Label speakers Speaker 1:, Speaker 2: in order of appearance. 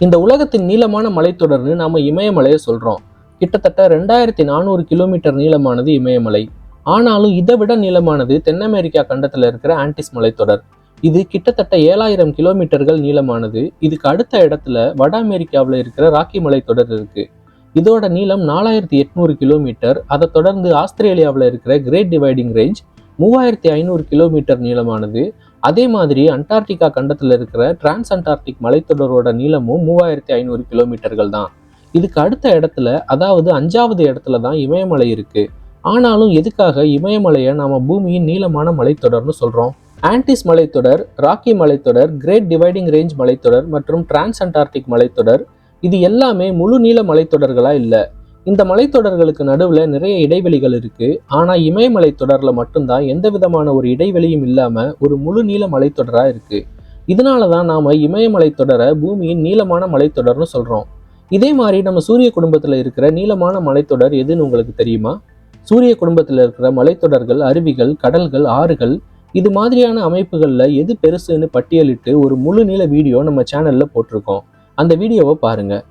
Speaker 1: இந்த உலகத்தின் நீளமான மலைத்தொடர்னு நாம இமயமலையை சொல்றோம். கிட்டத்தட்ட ரெண்டாயிரத்தி நானூறு கிலோமீட்டர் நீளமானது இமயமலை. ஆனாலும் இதை விட நீளமானது தென் அமெரிக்கா கண்டத்தில் இருக்கிற ஆன்டிஸ் மலைத்தொடர். இது கிட்டத்தட்ட ஏழாயிரம் கிலோமீட்டர்கள் நீளமானது. இதுக்கு அடுத்த இடத்துல வட அமெரிக்காவில் இருக்கிற ராக்கி மலைத்தொடர் இருக்கு. இதோட நீளம் நாலாயிரத்தி எட்நூறு கிலோமீட்டர். அதை தொடர்ந்து ஆஸ்திரேலியாவில் இருக்கிற கிரேட் டிவைடிங் ரேஞ்ச் மூவாயிரத்தி ஐநூறு கிலோமீட்டர் நீளமானது. அதே மாதிரி அண்டார்டிகா கண்டத்தில் இருக்கிற டிரான்ஸ் அண்டார்டிக் மலைத்தொடரோட நீளமும் மூவாயிரத்தி ஐநூறு கிலோமீட்டர்கள் தான். இதுக்கு அடுத்த இடத்துல அதாவது அஞ்சாவது இடத்துல தான் இமயமலை இருக்கு. ஆனாலும் எதுக்காக இமயமலையை நாம பூமியின் நீளமான மலைத்தொடர்னு சொல்றோம்? ஆன்டிஸ் மலைத்தொடர் ராக்கி மலைத்தொடர் கிரேட் டிவைடிங் ரேஞ்ச் மலைத்தொடர் மற்றும் டிரான்ஸ் அண்டார்டிக் மலைத்தொடர் இது எல்லாமே முழு நீள மலைத்தொடர்களா இல்லை? இந்த மலைத்தொடர்களுக்கு நடுவில் நிறைய இடைவெளிகள் இருக்கு. ஆனால் இமயமலை தொடரில் மட்டும்தான் எந்த விதமான ஒரு இடைவெளியும் இல்லாமல் ஒரு முழு நீள மலைத்தொடராக இருக்கு. இதனால தான் நாம் இமயமலை தொடரை பூமியின் நீளமான மலைத்தொடர்னு சொல்கிறோம் இதே மாதிரி நம்ம சூரிய குடும்பத்தில் இருக்கிற நீளமான மலைத்தொடர் எதுன்னு உங்களுக்கு தெரியுமா? சூரிய குடும்பத்தில் இருக்கிற மலைத்தொடர்கள் அருவிகள் கடல்கள் ஆறுகள் இது மாதிரியான அமைப்புகளில் எது பெருசுன்னு பட்டியலிட்டு ஒரு முழு நீள வீடியோ நம்ம சேனலில் போட்டிருக்கோம். அந்த வீடியோவை பாருங்கள்